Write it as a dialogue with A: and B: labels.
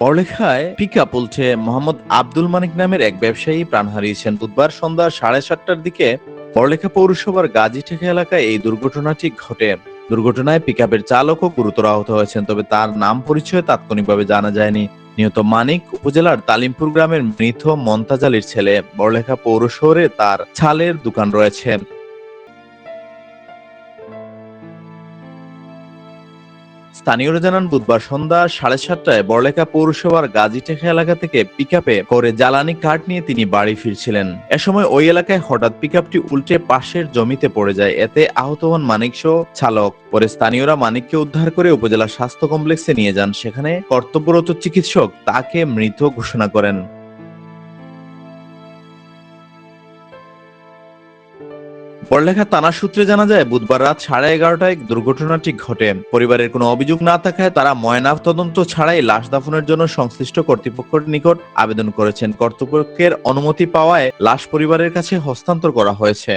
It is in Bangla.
A: পড়লেখায় পিকআপ উল্টে মোহাম্মদ আব্দুল মানিক নামের এক ব্যবসায়ী প্রাণ হারিয়েছেন। বুধবার সন্ধ্যা সাড়ে সাতটার দিকে পড়লেখা পৌরসভার গাজীটেকা এলাকায় এই দুর্ঘটনাটি ঘটে। দুর্ঘটনায় পিকআপের চালকও গুরুতর আহত হয়েছেন, তবে তার নাম পরিচয় তাৎক্ষণিকভাবে জানা যায়নি। নিহত মানিক উপজেলার তালিমপুর গ্রামের মৃত মন্তাজ আলীর ছেলে। বড়লেখা পৌর শহরে তার ছালের দোকান রয়েছে। স্থানীয়রা জানান, বুধবার সন্ধ্যা সাড়ে সাতটায় বড়লেখা পৌরসভার গাজীটেখা এলাকা থেকে পিকআপে করে জ্বালানি কাঠ নিয়ে তিনি বাড়ি ফিরছিলেন। এ সময় ওই এলাকায় হঠাৎ পিকআপটি উল্টে পাশের জমিতে পড়ে যায়। এতে আহত হন মানিক চালক। পরে স্থানীয়রা মানিককে উদ্ধার করে উপজেলা স্বাস্থ্য কমপ্লেক্সে নিয়ে যান। সেখানে কর্তব্যরত চিকিৎসক তাকে মৃত ঘোষণা করেন। পড়লেখা থানা সূত্রে জানা যায়, বুধবার রাত সাড়ে এগারোটায় দুর্ঘটনাটি ঘটে। পরিবারের কোনো অভিযোগ না থাকায় তারা ময়না তদন্ত ছাড়াই লাশ দাফনের জন্য সংশ্লিষ্ট কর্তৃপক্ষের নিকট আবেদন করেছেন। কর্তৃপক্ষের অনুমতি পাওয়ায় লাশ পরিবারের কাছে হস্তান্তর করা হয়েছে।